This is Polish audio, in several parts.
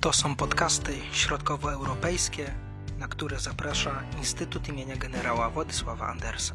To są podcasty środkowoeuropejskie, na które zaprasza Instytut imienia generała Władysława Andersa.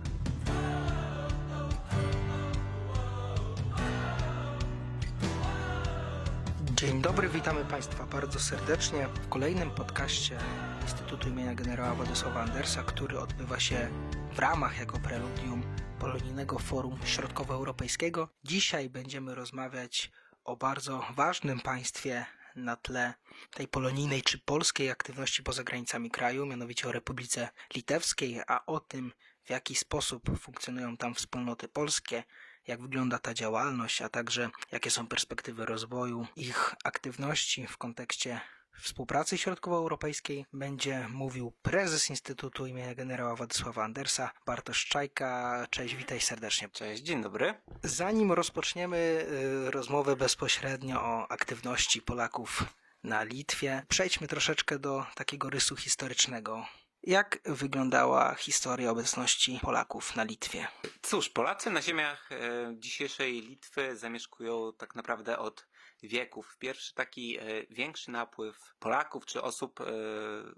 Dzień dobry, witamy Państwa bardzo serdecznie w kolejnym podcaście Instytutu imienia generała Władysława Andersa, który odbywa się w ramach jako preludium Polonijnego Forum Środkowoeuropejskiego. Dzisiaj będziemy rozmawiać o bardzo ważnym państwie na tle tej polonijnej czy polskiej aktywności poza granicami kraju, mianowicie o Republice Litewskiej, a o tym, w jaki sposób funkcjonują tam wspólnoty polskie, jak wygląda ta działalność, a także jakie są perspektywy rozwoju ich aktywności w kontekście współpracy środkowoeuropejskiej, będzie mówił prezes Instytutu imienia generała Władysława Andersa, Bartosz Czajka. Cześć, witaj serdecznie. Cześć, dzień dobry. Zanim rozpoczniemy y, rozmowę bezpośrednio o aktywności Polaków na Litwie, przejdźmy troszeczkę do takiego rysu historycznego. Jak wyglądała historia obecności Polaków na Litwie? Cóż, Polacy na ziemiach e, dzisiejszej Litwy zamieszkują tak naprawdę od wieków. Pierwszy taki e, większy napływ Polaków czy osób e,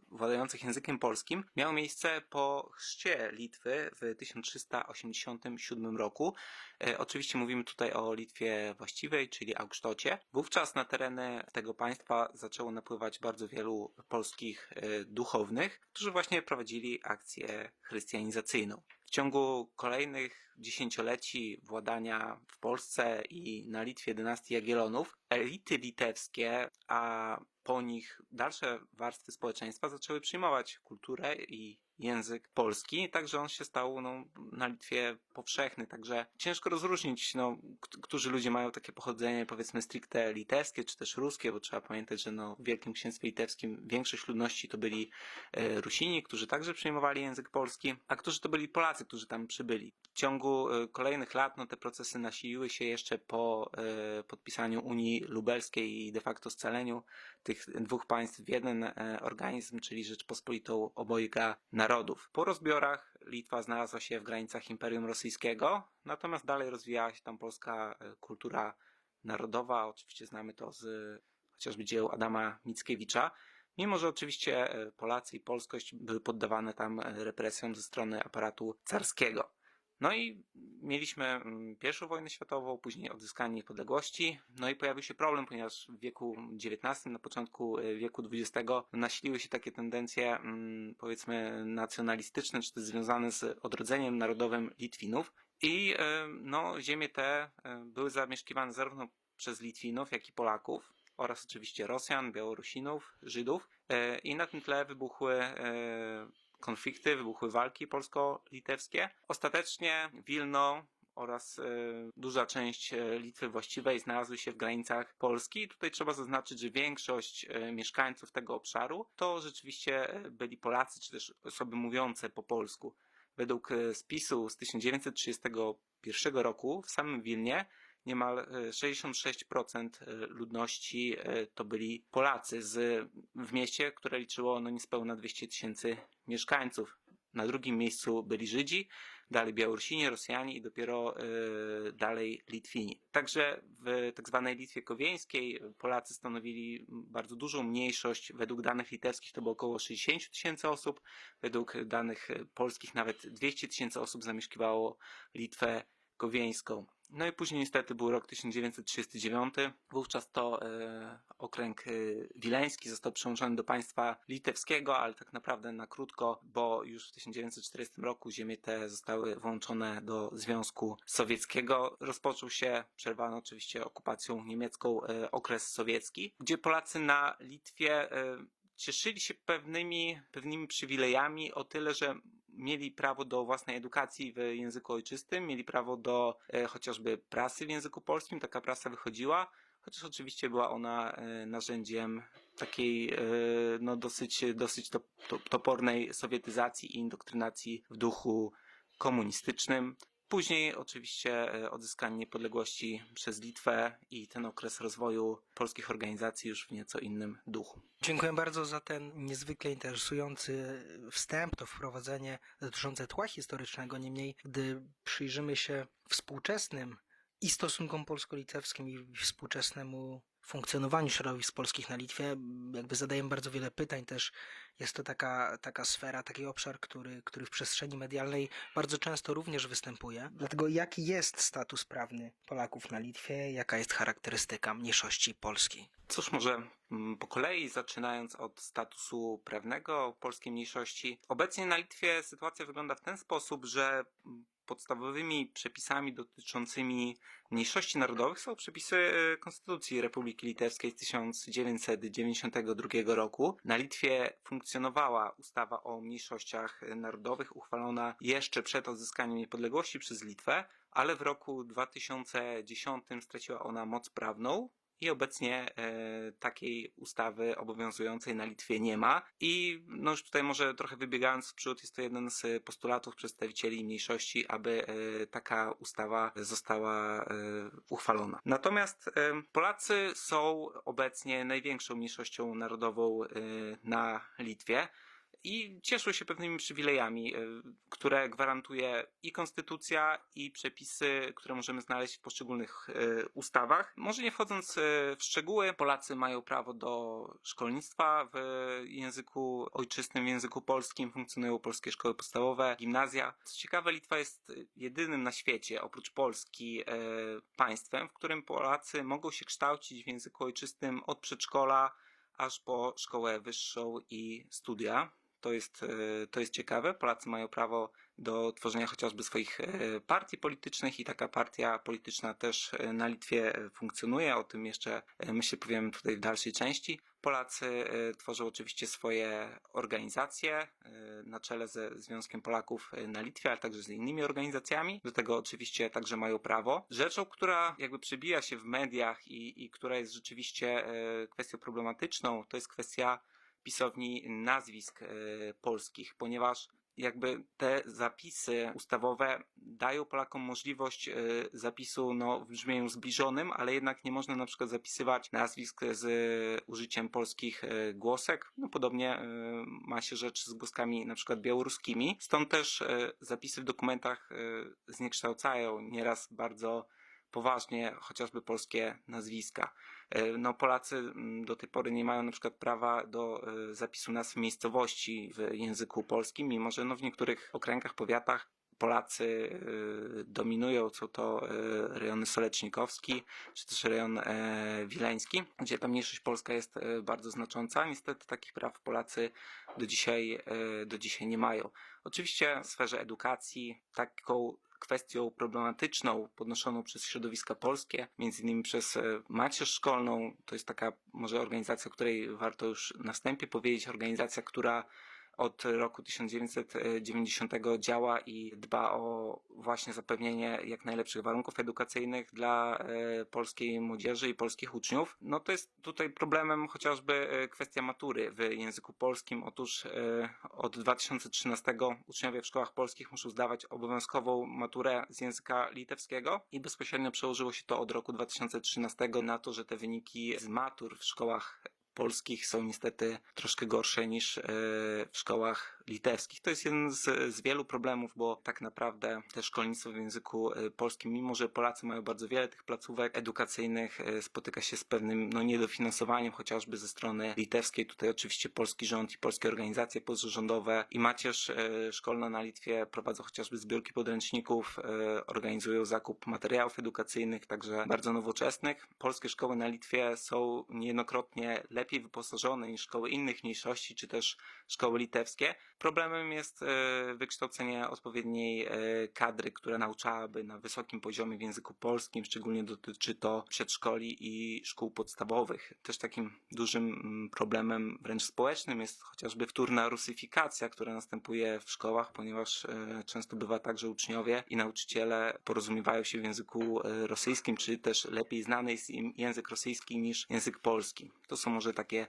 władających językiem polskim miał miejsce po chrzcie Litwy w 1387 roku. E, oczywiście mówimy tutaj o Litwie właściwej, czyli Auksztocie. Wówczas na tereny tego państwa zaczęło napływać bardzo wielu polskich duchownych, którzy właśnie prowadzili akcję chrystianizacyjną. W ciągu kolejnych dziesięcioleci władania w Polsce i na Litwie dynastii Jagiellonów, elity litewskie, a po nich dalsze warstwy społeczeństwa zaczęły przyjmować kulturę i język polski, także on się stał no, na Litwie powszechny, także ciężko rozróżnić, no, którzy ludzie mają takie pochodzenie powiedzmy stricte litewskie, czy też ruskie, bo trzeba pamiętać, że no, w Wielkim Księstwie Litewskim większość ludności to byli e, Rusini, którzy także przyjmowali język polski, a którzy to byli Polacy, którzy tam przybyli. W ciągu e, kolejnych lat no, te procesy nasiliły się jeszcze po e, podpisaniu Unii Lubelskiej i de facto scaleniu tych dwóch państw w jeden e, organizm, czyli Rzeczpospolitą obojga narodów. Po rozbiorach Litwa znalazła się w granicach Imperium Rosyjskiego, natomiast dalej rozwijała się tam polska e, kultura narodowa. Oczywiście znamy to z chociażby dzieł Adama Mickiewicza. Mimo, że oczywiście e, Polacy i polskość były poddawane tam represjom ze strony aparatu carskiego. No i mieliśmy mm, pierwszą wojnę światową, później odzyskanie niepodległości. No i pojawił się problem, ponieważ w wieku XIX, na początku e, wieku XX nasiliły się takie tendencje, mm, powiedzmy, nacjonalistyczne, czy też związane z odrodzeniem narodowym Litwinów. I e, no, ziemie te e, były zamieszkiwane zarówno przez Litwinów, jak i Polaków oraz oczywiście Rosjan, Białorusinów, Żydów. I na tym tle wybuchły konflikty, wybuchły walki polsko-litewskie. Ostatecznie Wilno oraz e, duża część e, Litwy właściwej znalazły się w granicach Polski. Tutaj trzeba zaznaczyć, że większość e, mieszkańców tego obszaru to rzeczywiście byli Polacy, czy też osoby mówiące po polsku. Według spisu z 1931 roku w samym Wilnie niemal e, 66% e, ludności e, to byli Polacy z, w mieście, które liczyło no niespełna 200 tysięcy mieszkańców. Na drugim miejscu byli Żydzi, dalej Białorusini, Rosjanie i dopiero e, dalej Litwini. Także w tak zwanej Litwie Kowieńskiej Polacy stanowili bardzo dużą mniejszość. Według danych litewskich to było około 60 tysięcy osób, według danych e, polskich nawet 200 tysięcy osób zamieszkiwało Litwę Kowieńską. No i później niestety był rok 1939. Wówczas to e, okręg e, wileński został przyłączony do państwa litewskiego, ale tak naprawdę na krótko, bo już w 1940 roku ziemie te zostały włączone do Związku Sowieckiego. Rozpoczął się, przerwano oczywiście okupacją niemiecką, e, okres sowiecki, gdzie Polacy na Litwie e, cieszyli się pewnymi, pewnymi przywilejami o tyle, że mieli prawo do własnej edukacji w języku ojczystym, mieli prawo do e, chociażby prasy w języku polskim, taka prasa wychodziła, chociaż oczywiście była ona e, narzędziem takiej e, no, dosyć, dosyć to, to, topornej sowietyzacji i indoktrynacji w duchu komunistycznym. Później oczywiście e, odzyskanie niepodległości przez Litwę i ten okres rozwoju polskich organizacji już w nieco innym duchu. Dziękuję bardzo za ten niezwykle interesujący wstęp, to wprowadzenie dotyczące tła historycznego. Niemniej, gdy przyjrzymy się współczesnym i stosunkom polsko-litewskim i współczesnemu funkcjonowaniu środowisk polskich na Litwie. Jakby zadajemy bardzo wiele pytań też. Jest to taka, taka sfera, taki obszar, który, który w przestrzeni medialnej bardzo często również występuje. Dlatego jaki jest status prawny Polaków na Litwie? Jaka jest charakterystyka mniejszości polskiej? Cóż, może mm, po kolei, zaczynając od statusu prawnego polskiej mniejszości. Obecnie na Litwie sytuacja wygląda w ten sposób, że mm, podstawowymi przepisami dotyczącymi mniejszości narodowych są przepisy e, Konstytucji Republiki Litewskiej z 1992 roku. Na Litwie funkcjonowała ustawa o mniejszościach narodowych, uchwalona jeszcze przed odzyskaniem niepodległości przez Litwę, ale w roku 2010 straciła ona moc prawną. I obecnie e, takiej ustawy obowiązującej na Litwie nie ma. I no już tutaj może trochę wybiegając w przód, jest to jeden z postulatów przedstawicieli mniejszości, aby e, taka ustawa została e, uchwalona. Natomiast e, Polacy są obecnie największą mniejszością narodową e, na Litwie. I cieszą się pewnymi przywilejami, e, które gwarantuje i konstytucja, i przepisy, które możemy znaleźć w poszczególnych e, ustawach. Może nie wchodząc e, w szczegóły, Polacy mają prawo do szkolnictwa w języku ojczystym, w języku polskim, funkcjonują polskie szkoły podstawowe, gimnazja. Co ciekawe, Litwa jest jedynym na świecie, oprócz Polski, państwem, w którym Polacy mogą się kształcić w języku ojczystym od przedszkola aż po szkołę wyższą i studia. To jest, e, to jest ciekawe. Polacy mają prawo do tworzenia chociażby swoich e, partii politycznych i taka partia polityczna też e, na Litwie funkcjonuje. O tym jeszcze myślę powiem tutaj w dalszej części. Polacy tworzą oczywiście swoje organizacje na czele ze Związkiem Polaków na Litwie, ale także z innymi organizacjami. Do tego oczywiście także mają prawo. Rzeczą, która jakby przebija się w mediach i, i która jest rzeczywiście kwestią problematyczną, to jest kwestia pisowni nazwisk e, polskich, ponieważ jakby te zapisy ustawowe dają Polakom możliwość e, zapisu no, w brzmieniu zbliżonym, ale jednak nie można na przykład zapisywać nazwisk z użyciem polskich e, głosek. No, podobnie ma się rzecz z głoskami na przykład białoruskimi. Stąd też zapisy w dokumentach zniekształcają nieraz bardzo poważnie chociażby polskie nazwiska. E, no, Polacy mm, do tej pory nie mają na przykład prawa do e, zapisu nazw miejscowości w języku polskim, mimo że no, w niektórych okręgach, powiatach Polacy e, dominują, są to rejony Solecznikowski, czy też rejon wileński, gdzie ta mniejszość polska jest bardzo znacząca. Niestety takich praw Polacy do dzisiaj, do dzisiaj nie mają. Oczywiście w sferze edukacji taką kwestią problematyczną podnoszoną przez środowiska polskie, między innymi przez e, Macierz Szkolną. To jest taka może organizacja, o której warto już na wstępie powiedzieć, organizacja, która od roku 1990 działa i dba o właśnie zapewnienie jak najlepszych warunków edukacyjnych dla e, polskiej młodzieży i polskich uczniów. No to jest tutaj problemem chociażby e, kwestia matury w języku polskim. Otóż e, od 2013 uczniowie w szkołach polskich muszą zdawać obowiązkową maturę z języka litewskiego i bezpośrednio przełożyło się to od roku 2013 na to, że te wyniki z matur w szkołach polskich są niestety troszkę gorsze niż e, w szkołach litewskich. To jest jeden z, z wielu problemów, bo tak naprawdę te szkolnictwo w języku e, polskim, mimo że Polacy mają bardzo wiele tych placówek edukacyjnych, e, spotyka się z pewnym no, niedofinansowaniem chociażby ze strony litewskiej. Tutaj oczywiście polski rząd i polskie organizacje pozarządowe i macierz szkolna na Litwie prowadzą chociażby zbiórki podręczników, organizują zakup materiałów edukacyjnych, także bardzo nowoczesnych. Polskie szkoły na Litwie są niejednokrotnie lepiej wyposażone niż szkoły innych mniejszości, czy też szkoły litewskie. Problemem jest e, wykształcenie odpowiedniej e, kadry, która nauczałaby na wysokim poziomie w języku polskim, szczególnie dotyczy to przedszkoli i szkół podstawowych. Też takim dużym mm, problemem wręcz społecznym jest chociażby wtórna rusyfikacja, która następuje w szkołach, ponieważ e, często bywa tak, że uczniowie i nauczyciele porozumiewają się w języku rosyjskim, czy też lepiej znany jest im język rosyjski niż język polski. To są może takie,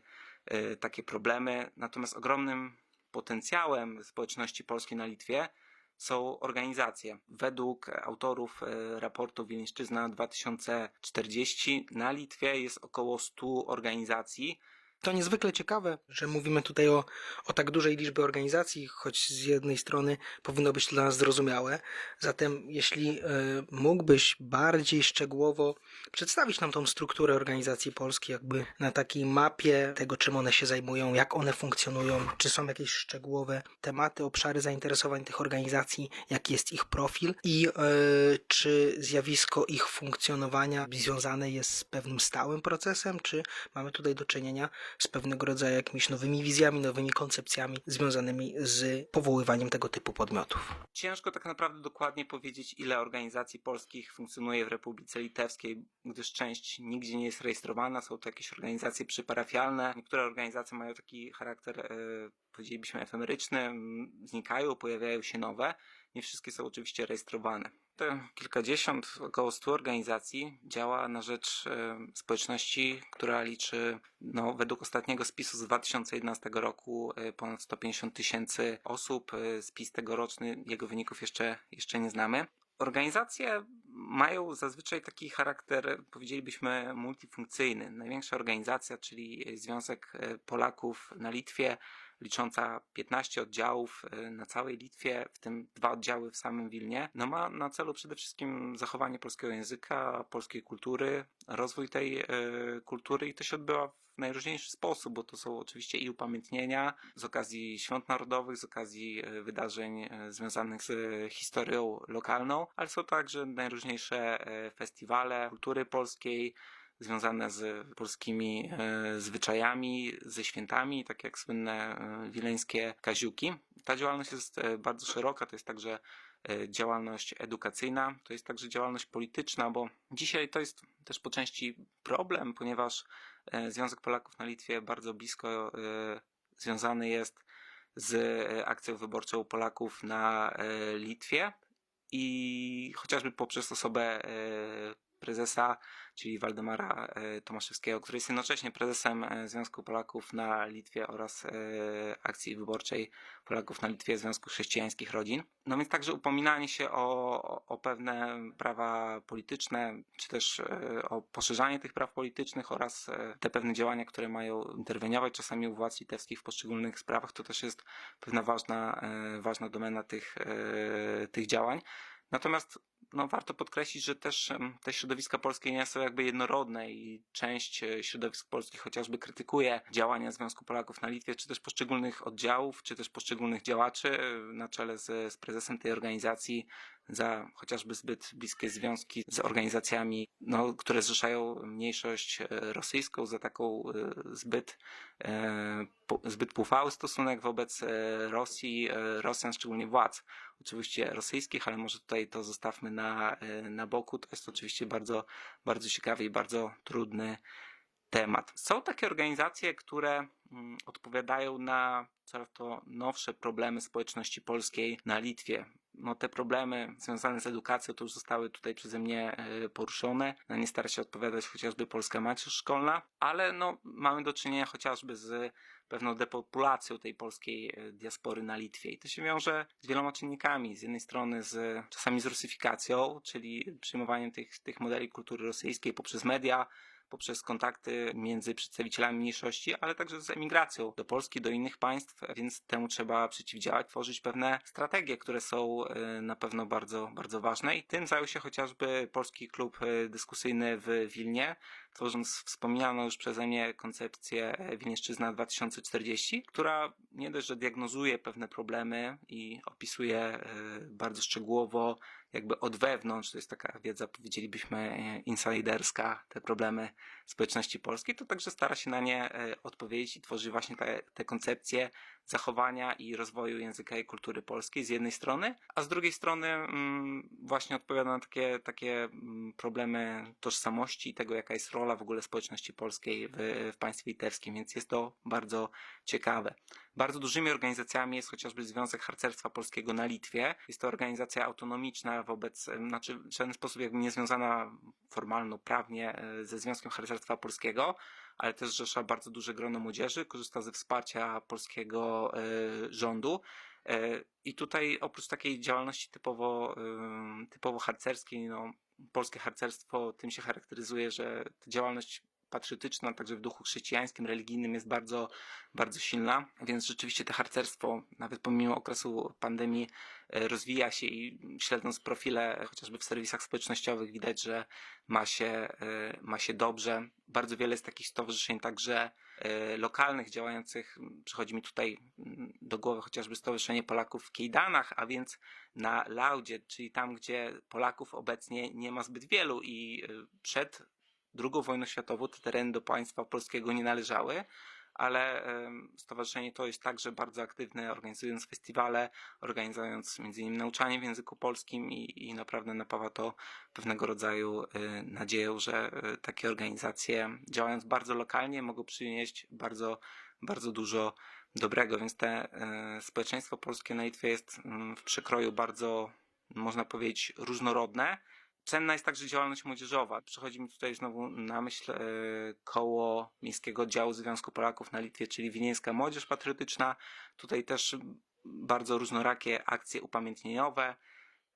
takie problemy. Natomiast ogromnym potencjałem społeczności polskiej na Litwie są organizacje. Według autorów e, raportu Wileńszczyzna 2040 na Litwie jest około 100 organizacji, To niezwykle ciekawe, że mówimy tutaj o, o tak dużej liczbie organizacji, choć z jednej strony powinno być to dla nas zrozumiałe. Zatem, jeśli e, mógłbyś bardziej szczegółowo przedstawić nam tą strukturę organizacji polskiej, jakby na takiej mapie tego, czym one się zajmują, jak one funkcjonują, czy są jakieś szczegółowe tematy, obszary zainteresowań tych organizacji, jaki jest ich profil i e, czy zjawisko ich funkcjonowania związane jest z pewnym stałym procesem, czy mamy tutaj do czynienia z pewnego rodzaju jakimiś nowymi wizjami, nowymi koncepcjami związanymi z powoływaniem tego typu podmiotów. Ciężko tak naprawdę dokładnie powiedzieć, ile organizacji polskich funkcjonuje w Republice Litewskiej, gdyż część nigdzie nie jest rejestrowana. Są to jakieś organizacje przyparafialne. Niektóre organizacje mają taki charakter, e, powiedzielibyśmy, efemeryczny, znikają, pojawiają się nowe. Nie wszystkie są oczywiście rejestrowane. Te kilkadziesiąt, około stu organizacji działa na rzecz e, społeczności, która liczy, no, według ostatniego spisu z 2011 roku, e, ponad 150 tysięcy osób. E, Spis tegoroczny, jego wyników jeszcze, jeszcze nie znamy. Organizacje mają zazwyczaj taki charakter, powiedzielibyśmy, multifunkcyjny. Największa organizacja, czyli Związek Polaków na Litwie, licząca 15 oddziałów e, na całej Litwie, w tym dwa oddziały w samym Wilnie, no ma na celu przede wszystkim zachowanie polskiego języka, polskiej kultury, rozwój tej e, kultury i to się odbywa w najróżniejszy sposób, bo to są oczywiście i upamiętnienia z okazji świąt narodowych, z okazji e, wydarzeń związanych z historią lokalną, ale są także najróżniejsze festiwale kultury polskiej, związane z polskimi e, zwyczajami, ze świętami, tak jak słynne e, wileńskie kaziuki. Ta działalność jest e, bardzo szeroka, to jest także działalność edukacyjna, to jest także działalność polityczna, bo dzisiaj to jest też po części problem, ponieważ Związek Polaków na Litwie bardzo blisko związany jest z akcją wyborczą Polaków na Litwie. I chociażby poprzez osobę prezesa, czyli Waldemara e, Tomaszewskiego, który jest jednocześnie prezesem e, Związku Polaków na Litwie oraz e, akcji wyborczej Polaków na Litwie Związku Chrześcijańskich Rodzin. No więc także upominanie się o, o- pewne prawa polityczne, czy też o poszerzanie tych praw politycznych oraz te pewne działania, które mają interweniować czasami u władz litewskich w poszczególnych sprawach, to też jest pewna ważna, ważna domena tych, tych działań. Natomiast no, warto podkreślić, że też te środowiska polskie nie są jakby jednorodne i część e, środowisk polskich chociażby krytykuje działania Związku Polaków na Litwie, czy też poszczególnych oddziałów, czy też poszczególnych działaczy e, na czele z, z prezesem tej organizacji za chociażby zbyt bliskie związki z organizacjami, no, które zrzeszają mniejszość e, rosyjską, za taką e, zbyt, e, zbyt pufały stosunek wobec Rosji, Rosjan, szczególnie władz oczywiście rosyjskich, ale może tutaj to zostawmy na, na boku. To jest oczywiście bardzo, bardzo ciekawy i bardzo trudny temat. Są takie organizacje, które mm, odpowiadają na coraz to nowsze problemy społeczności polskiej na Litwie. No, te problemy związane z edukacją to już zostały tutaj przeze mnie e, poruszone. Na nie stara się odpowiadać chociażby Polska Macierz Szkolna, ale no, mamy do czynienia chociażby z pewną depopulacją tej polskiej e, diaspory na Litwie. I to się wiąże z wieloma czynnikami. Z jednej strony z czasami z rusyfikacją, czyli przyjmowaniem tych, tych modeli kultury rosyjskiej poprzez media, poprzez kontakty między przedstawicielami mniejszości, ale także z emigracją do Polski, do innych państw, więc temu trzeba przeciwdziałać, tworzyć pewne strategie, które są e, na pewno bardzo, bardzo ważne. I tym zajął się chociażby Polski Klub e, Dyskusyjny w Wilnie, tworząc wspomnianą już przeze mnie koncepcję e, Wilnieszczyzna 2040, która nie dość, że diagnozuje pewne problemy i opisuje bardzo szczegółowo jakby od wewnątrz, to jest taka wiedza, powiedzielibyśmy, e, insiderska, te problemy społeczności polskiej, to także stara się na nie e, odpowiedzieć i tworzy właśnie te, te koncepcje zachowania i rozwoju języka i kultury polskiej z jednej strony, a z drugiej strony mm, właśnie odpowiada na takie, takie mm, problemy tożsamości i tego, jaka jest rola w ogóle społeczności polskiej w, w państwie litewskim, więc jest to bardzo ciekawe. Bardzo dużymi organizacjami jest chociażby Związek Harcerstwa Polskiego na Litwie. Jest to organizacja autonomiczna wobec, znaczy w żaden sposób jakby nie związana formalno, prawnie e, ze Związkiem Harcerstwa Polskiego, ale też rzesza bardzo duże grono młodzieży, korzysta ze wsparcia polskiego e, rządu. E, I tutaj oprócz takiej działalności typowo, em, typowo harcerskiej, no, polskie harcerstwo tym się charakteryzuje, że ta działalność patriotyczna, także w duchu chrześcijańskim, religijnym jest bardzo, bardzo silna, więc rzeczywiście to harcerstwo, nawet pomimo okresu pandemii, e, rozwija się i śledząc profile chociażby w serwisach społecznościowych widać, że ma się, e, ma się dobrze. Bardzo wiele jest takich stowarzyszeń także e, lokalnych działających. Przychodzi mi tutaj mm, do głowy chociażby Stowarzyszenie Polaków w Kejdanach, a więc na Laudzie, czyli tam, gdzie Polaków obecnie nie ma zbyt wielu i przed II wojną światową te tereny do państwa polskiego nie należały, ale stowarzyszenie to jest także bardzo aktywne, organizując festiwale, organizując innymi nauczanie w języku polskim i, i naprawdę napawa to pewnego rodzaju y, nadzieją, że y, takie organizacje działając bardzo lokalnie mogą przynieść bardzo, bardzo dużo dobrego, więc te y, społeczeństwo polskie na Litwie jest mm, w przekroju bardzo, można powiedzieć, różnorodne. Cenna jest także działalność młodzieżowa. Przychodzi mi tutaj znowu na myśl e, koło Miejskiego Oddziału Związku Polaków na Litwie, czyli Wileńska Młodzież Patriotyczna. Tutaj też bardzo różnorakie akcje upamiętnieniowe,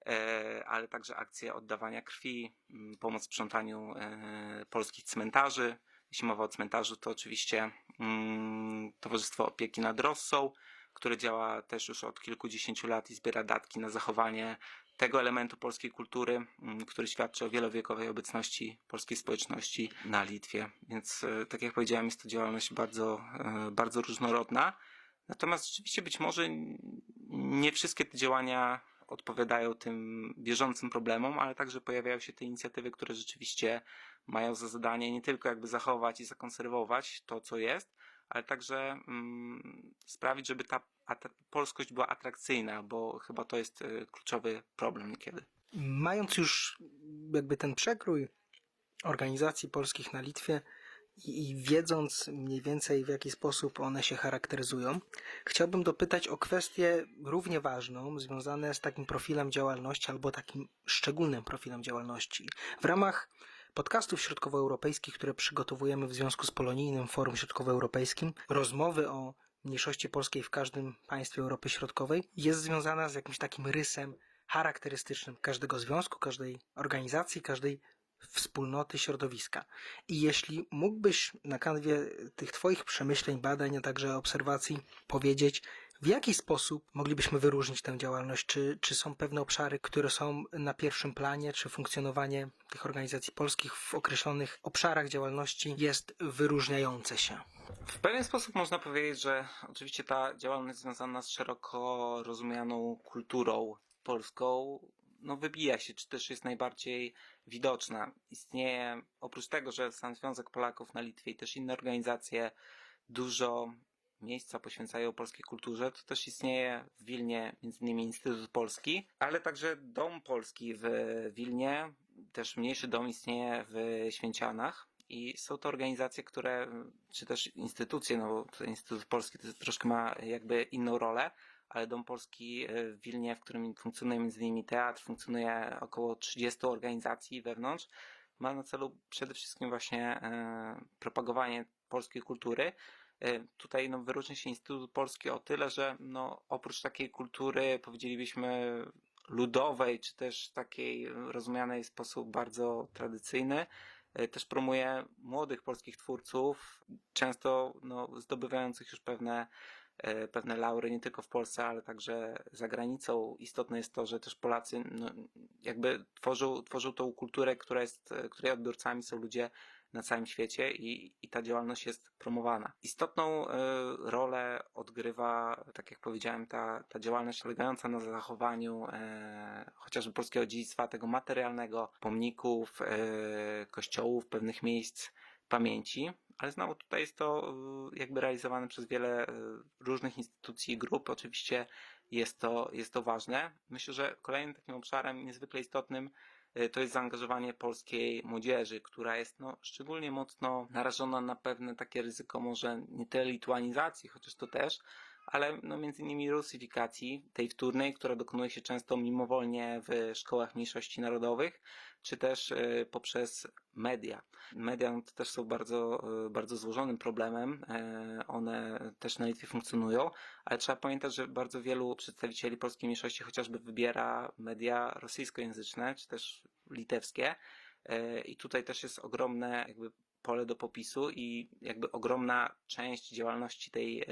e, ale także akcje oddawania krwi, pomoc w sprzątaniu e, polskich cmentarzy. Jeśli mowa o cmentarzu, to oczywiście mm, Towarzystwo Opieki nad Rossą, które działa też już od kilkudziesięciu lat i zbiera datki na zachowanie tego elementu polskiej kultury, mm, który świadczy o wielowiekowej obecności polskiej społeczności na Litwie. Więc, e, tak jak powiedziałem, jest to działalność bardzo, e, bardzo różnorodna. Natomiast rzeczywiście być może nie wszystkie te działania odpowiadają tym bieżącym problemom, ale także pojawiają się te inicjatywy, które rzeczywiście mają za zadanie nie tylko jakby zachować i zakonserwować to, co jest, ale także mm, sprawić, żeby ta polskość była atrakcyjna, bo chyba to jest y, kluczowy problem niekiedy. Mając już jakby ten przekrój organizacji polskich na Litwie i, i wiedząc mniej więcej w jaki sposób one się charakteryzują, chciałbym dopytać o kwestię równie ważną, związane z takim profilem działalności albo takim szczególnym profilem działalności. W ramach podcastów środkowoeuropejskich, które przygotowujemy w związku z Polonijnym Forum Środkowoeuropejskim, rozmowy o mniejszości polskiej w każdym państwie Europy Środkowej jest związana z jakimś takim rysem charakterystycznym każdego związku, każdej organizacji, każdej wspólnoty środowiska. I jeśli mógłbyś na kanwie tych Twoich przemyśleń, badań, a także obserwacji powiedzieć, w jaki sposób moglibyśmy wyróżnić tę działalność? Czy, czy są pewne obszary, które są na pierwszym planie, czy funkcjonowanie tych organizacji polskich w określonych obszarach działalności jest wyróżniające się? W pewien sposób można powiedzieć, że oczywiście ta działalność związana z szeroko rozumianą kulturą polską no wybija się, czy też jest najbardziej widoczna. Istnieje, oprócz tego, że sam Związek Polaków na Litwie i też inne organizacje dużo miejsca poświęcają polskiej kulturze, to też istnieje w Wilnie innymi Instytut Polski, ale także Dom Polski w Wilnie, też mniejszy dom istnieje w Święcianach. I są to organizacje, które, czy też instytucje, no bo tutaj Instytut Polski troszkę ma jakby inną rolę, ale Dom Polski w Wilnie, w którym funkcjonuje między innymi teatr, funkcjonuje około 30 organizacji wewnątrz, ma na celu przede wszystkim właśnie e, propagowanie polskiej kultury. E, tutaj no, wyróżnia się Instytut Polski o tyle, że no, oprócz takiej kultury, powiedzielibyśmy, ludowej, czy też takiej rozumianej w sposób bardzo tradycyjny, e, też promuje młodych polskich twórców, często no, zdobywających już pewne, e, pewne laury nie tylko w Polsce, ale także za granicą. Istotne jest to, że też Polacy no, jakby tworzą, tworzą tą kulturę, która jest, której odbiorcami są ludzie na całym świecie i, i ta działalność jest promowana. Istotną e, rolę odgrywa, tak jak powiedziałem, ta, ta działalność polegająca na zachowaniu e, chociażby polskiego dziedzictwa, tego materialnego, pomników, e, kościołów, pewnych miejsc pamięci, ale znowu tutaj jest to jakby realizowane przez wiele różnych instytucji i grup. Oczywiście jest to, jest to ważne. Myślę, że kolejnym takim obszarem niezwykle istotnym to jest zaangażowanie polskiej młodzieży, która jest no, szczególnie mocno narażona na pewne takie ryzyko może nie tyle lituanizacji, chociaż to też, ale no, między innymi rusyfikacji tej wtórnej, która dokonuje się często mimowolnie w szkołach mniejszości narodowych, czy też e, poprzez media. Media no, to też są bardzo, e, bardzo złożonym problemem. E, One też na Litwie funkcjonują, ale trzeba pamiętać, że bardzo wielu przedstawicieli polskiej mniejszości chociażby wybiera media rosyjskojęzyczne, czy też litewskie. I tutaj też jest ogromne jakby pole do popisu i jakby ogromna część działalności tej e,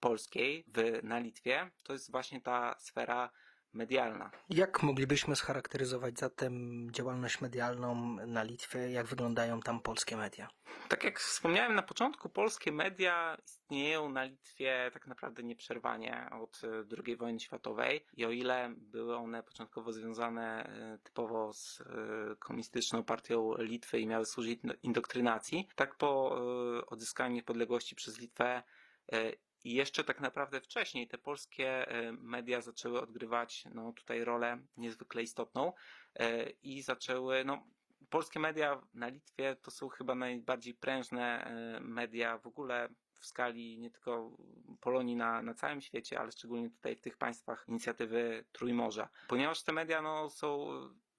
polskiej w, na Litwie to jest właśnie ta sfera medialna. Jak moglibyśmy scharakteryzować zatem działalność medialną na Litwie? Jak wyglądają tam polskie media? Tak jak wspomniałem na początku, polskie media istnieją na Litwie tak naprawdę nieprzerwanie od e, II wojny światowej i o ile były one początkowo związane e, typowo z e, komunistyczną partią Litwy i miały służyć indo- indoktrynacji, tak po odzyskaniu niepodległości przez Litwę i jeszcze tak naprawdę wcześniej te polskie e, media zaczęły odgrywać no, tutaj rolę niezwykle istotną e, i zaczęły, no, polskie media na Litwie to są chyba najbardziej prężne e, media w ogóle w skali nie tylko Polonii na, na całym świecie, ale szczególnie tutaj w tych państwach inicjatywy Trójmorza. Ponieważ te media no, są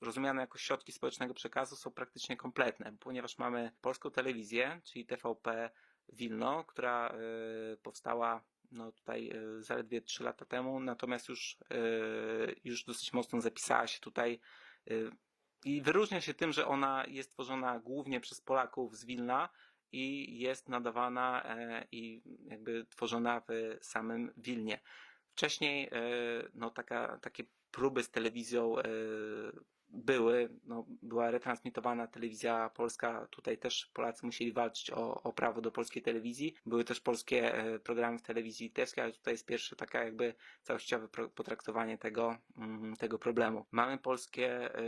rozumiane jako środki społecznego przekazu, są praktycznie kompletne, ponieważ mamy polską telewizję, czyli TVP Wilno, która e, powstała no tutaj e, zaledwie 3 lata temu, natomiast już, e, już dosyć mocno zapisała się tutaj i wyróżnia się tym, że ona jest tworzona głównie przez Polaków z Wilna i jest nadawana e, i jakby tworzona w samym Wilnie. Wcześniej e, no, taka, takie próby z telewizją e, były, no, była retransmitowana telewizja polska, tutaj też Polacy musieli walczyć o, o prawo do polskiej telewizji. Były też polskie e, programy w telewizji litewskiej, ale tutaj jest pierwsze taka jakby całościowe potraktowanie tego, mm, tego problemu. Mamy polskie, e,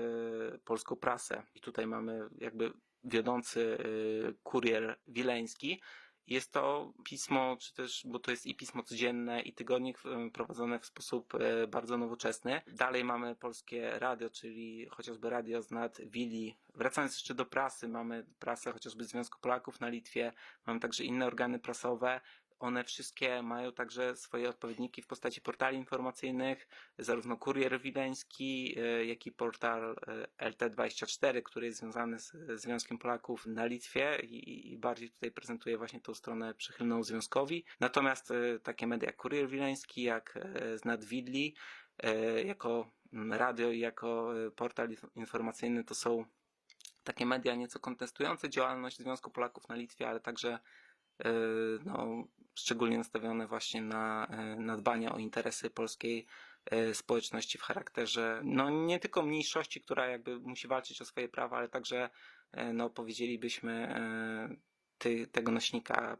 polską prasę i tutaj mamy jakby wiodący e, kurier wileński. Jest to pismo, czy też, bo to jest i pismo codzienne, i tygodnik prowadzone w sposób e, bardzo nowoczesny. Dalej mamy polskie radio, czyli chociażby radio z nad Wili. Wracając jeszcze do prasy, mamy prasę chociażby Związku Polaków na Litwie, mamy także inne organy prasowe. One wszystkie mają także swoje odpowiedniki w postaci portali informacyjnych, zarówno Kurier Wileński, e, jak i portal e, LT24, który jest związany z Związkiem Polaków na Litwie i, bardziej tutaj prezentuje właśnie tą stronę przychylną związkowi. Natomiast e, takie media jak Kurier Wileński, jak e, z Nadwidli, e, jako mm, radio i jako e, portal inf- informacyjny to są takie media nieco kontestujące działalność Związku Polaków na Litwie, ale także e, no, szczególnie nastawione właśnie na, e, na dbanie o interesy polskiej e, społeczności w charakterze no nie tylko mniejszości, która jakby musi walczyć o swoje prawa, ale także e, no powiedzielibyśmy e, ty, tego nośnika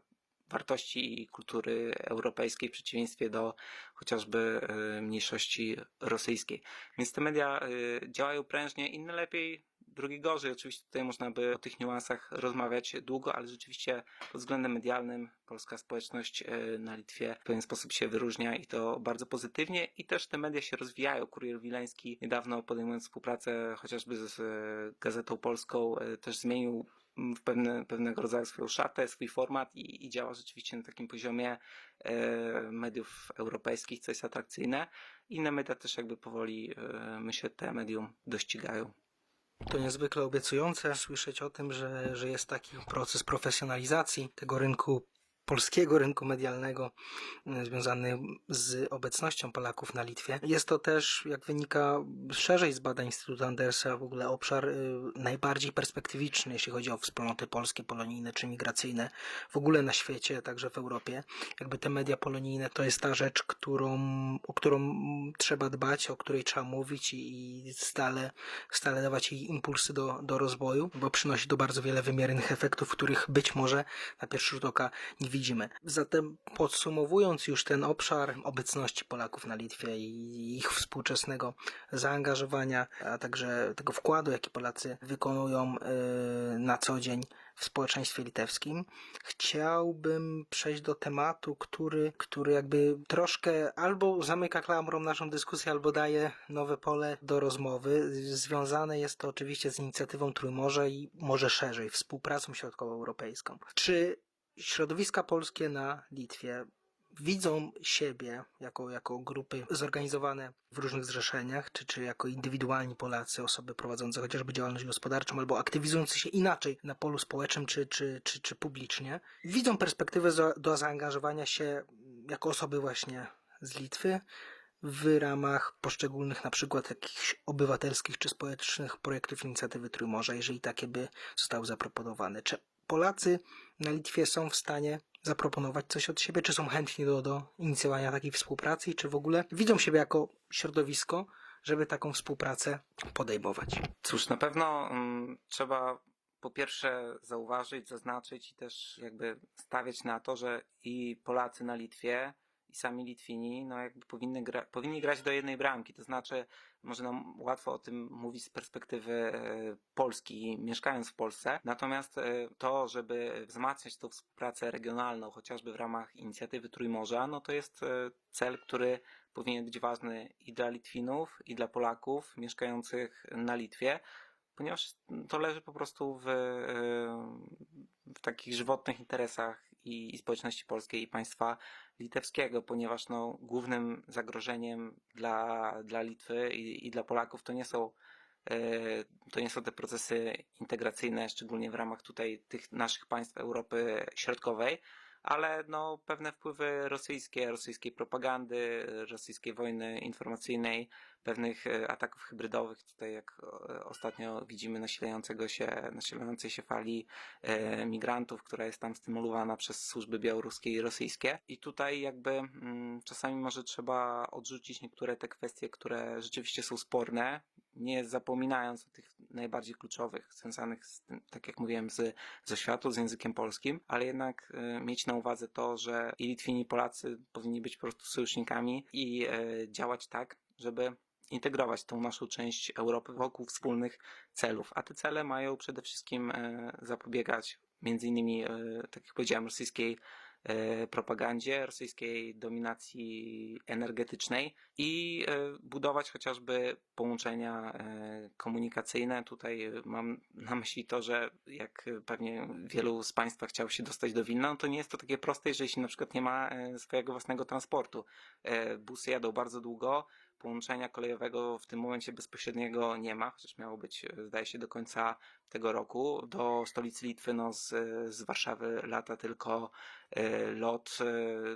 wartości i kultury europejskiej w przeciwieństwie do chociażby e, mniejszości rosyjskiej. Więc te media e, działają prężnie, inne lepiej, drugi gorzej. Oczywiście tutaj można by o tych niuansach rozmawiać długo, ale rzeczywiście pod względem medialnym polska społeczność e, na Litwie w pewien sposób się wyróżnia i to bardzo pozytywnie i też te media się rozwijają. Kurier Wileński niedawno podejmując współpracę chociażby z e, Gazetą Polską e, też zmienił mm, w pewne, pewnego rodzaju swoją szatę, swój format i, i działa rzeczywiście na takim poziomie e, mediów europejskich, co jest atrakcyjne. Inne media też jakby powoli, e, myślę, te medium dościgają. To niezwykle obiecujące słyszeć o tym, że, że jest taki proces profesjonalizacji tego rynku, polskiego rynku medialnego, y, związany z obecnością Polaków na Litwie. Jest to też, jak wynika szerzej z badań Instytutu Andersa, w ogóle obszar y, najbardziej perspektywiczny, jeśli chodzi o wspólnoty polskie, polonijne czy migracyjne, w ogóle na świecie, także w Europie. Jakby te media polonijne to jest ta rzecz, którą, o którą trzeba dbać, o której trzeba mówić i, i stale stale dawać jej impulsy do, do rozwoju, bo przynosi to bardzo wiele wymiernych efektów, których być może na pierwszy rzut oka nie widzimy. Zatem podsumowując już ten obszar obecności Polaków na Litwie i ich współczesnego zaangażowania, a także tego wkładu, jaki Polacy wykonują yy, na co dzień w społeczeństwie litewskim, chciałbym przejść do tematu, który, który jakby troszkę albo zamyka klamrą naszą dyskusję, albo daje nowe pole do rozmowy. Związane jest to oczywiście z inicjatywą Trójmorze i może szerzej, współpracą środkowoeuropejską. Czy środowiska polskie na Litwie widzą siebie jako, jako grupy zorganizowane w różnych zrzeszeniach, czy, czy jako indywidualni Polacy, osoby prowadzące chociażby działalność gospodarczą, albo aktywizujące się inaczej na polu społecznym, czy, czy, czy, czy publicznie, widzą perspektywę do zaangażowania się jako osoby właśnie z Litwy w ramach poszczególnych na przykład jakichś obywatelskich czy społecznych projektów inicjatywy Trójmorza, jeżeli takie by zostały zaproponowane. Czy Polacy na Litwie są w stanie zaproponować coś od siebie? Czy są chętni do, do inicjowania takiej współpracy? Czy w ogóle widzą siebie jako środowisko, żeby taką współpracę podejmować? Cóż, na pewno mm, trzeba po pierwsze zauważyć, zaznaczyć i też jakby stawiać na to, że i Polacy na Litwie, i sami Litwini, no jakby powinny gra, powinni grać do jednej bramki. To znaczy, może nam łatwo o tym mówić z perspektywy e, Polski, mieszkając w Polsce. Natomiast e, to, żeby wzmacniać tą współpracę regionalną, chociażby w ramach inicjatywy Trójmorza, no to jest e, cel, który powinien być ważny i dla Litwinów, i dla Polaków mieszkających na Litwie, ponieważ to leży po prostu w, w takich żywotnych interesach i, i społeczności polskiej, i państwa litewskiego, ponieważ no, głównym zagrożeniem dla, dla Litwy i, i dla Polaków to nie są e, to nie są te procesy integracyjne, szczególnie w ramach tutaj tych naszych państw Europy Środkowej, ale no, pewne wpływy rosyjskie, rosyjskiej propagandy, rosyjskiej wojny informacyjnej, pewnych e, ataków hybrydowych, tutaj jak ostatnio widzimy nasilającego się, nasilającej się fali e, migrantów, która jest tam stymulowana przez służby białoruskie i rosyjskie. I tutaj jakby mm, czasami może trzeba odrzucić niektóre te kwestie, które rzeczywiście są sporne, nie zapominając o tych najbardziej kluczowych, związanych z tym, tak jak mówiłem, z, z oświatą, z językiem polskim, ale jednak e, mieć na uwadze to, że i Litwini, i Polacy powinni być po prostu sojusznikami i e, działać tak, żeby integrować tą naszą część Europy wokół wspólnych celów. A te cele mają przede wszystkim e, zapobiegać między innymi, tak jak powiedziałem, rosyjskiej propagandzie, rosyjskiej dominacji energetycznej i e, budować chociażby połączenia e, komunikacyjne. Tutaj e, mam na myśli to, że jak pewnie wielu z Państwa chciało się dostać do Wilna, no to nie jest to takie proste, jeżeli się na przykład nie ma e, swojego własnego transportu. E, Busy jadą bardzo długo, połączenia kolejowego w tym momencie bezpośredniego nie ma, chociaż miało być, e, zdaje się, do końca tego roku. Do stolicy Litwy, no z, z Warszawy lata tylko e, lot, e,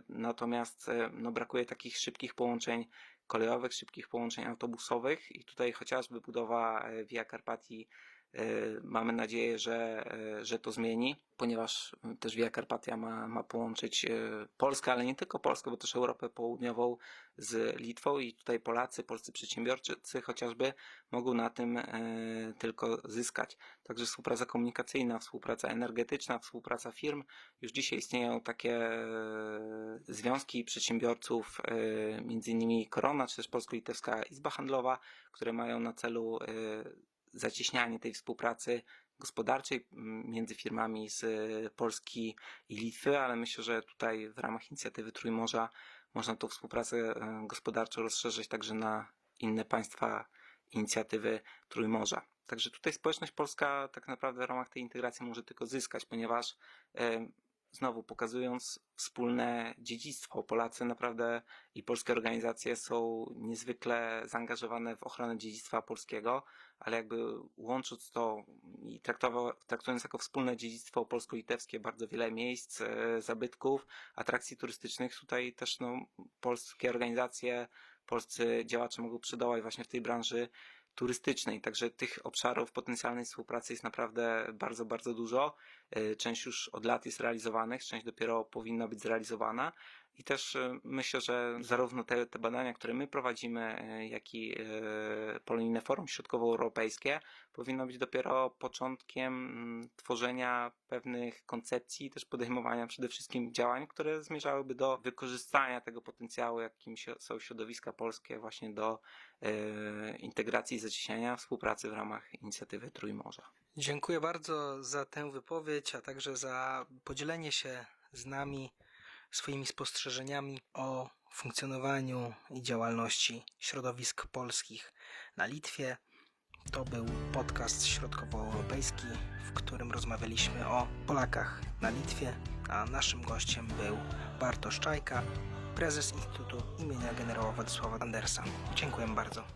natomiast no, brakuje takich szybkich połączeń kolejowych, szybkich połączeń autobusowych i tutaj chociażby budowa Via Carpatii Mamy nadzieję, że, e, że to zmieni, ponieważ też Via Carpatia ma, ma połączyć e, Polskę, ale nie tylko Polskę, bo też Europę Południową z Litwą i tutaj Polacy, polscy przedsiębiorcy chociażby mogą na tym e, tylko zyskać. Także współpraca komunikacyjna, współpraca energetyczna, współpraca firm. Już dzisiaj istnieją takie e, związki przedsiębiorców, e, między innymi Korona, czy też Polsko-Litewska Izba Handlowa, które mają na celu e, zacieśnianie tej współpracy gospodarczej m, między firmami z e, Polski i Litwy, ale myślę, że tutaj w ramach inicjatywy Trójmorza można tą współpracę e, gospodarczą rozszerzyć także na inne państwa inicjatywy Trójmorza. Także tutaj społeczność polska tak naprawdę w ramach tej integracji może tylko zyskać, ponieważ e, znowu pokazując wspólne dziedzictwo, Polacy naprawdę i polskie organizacje są niezwykle zaangażowane w ochronę dziedzictwa polskiego, ale jakby łącząc to i traktując jako wspólne dziedzictwo polsko-litewskie bardzo wiele miejsc, e, zabytków, atrakcji turystycznych, tutaj też no, polskie organizacje, polscy działacze mogą przydołać właśnie w tej branży turystycznej. Także tych obszarów potencjalnej współpracy jest naprawdę bardzo, bardzo dużo. E, Część już od lat jest realizowanych, część dopiero powinna być zrealizowana. I też e, myślę, że zarówno te, te badania, które my prowadzimy, e, jak i e, Polonijne Forum Środkowoeuropejskie powinno być dopiero początkiem mm, tworzenia pewnych koncepcji, też podejmowania przede wszystkim działań, które zmierzałyby do wykorzystania tego potencjału, jakim są środowiska polskie właśnie do integracji zacieśniania współpracy w ramach inicjatywy Trójmorza. Dziękuję bardzo za tę wypowiedź, a także za podzielenie się z nami swoimi spostrzeżeniami o funkcjonowaniu i działalności środowisk polskich na Litwie. To był podcast środkowoeuropejski, w którym rozmawialiśmy o Polakach na Litwie, a naszym gościem był Bartosz Czajka, prezes Instytutu imienia generała Władysława Andersa. Dziękuję bardzo.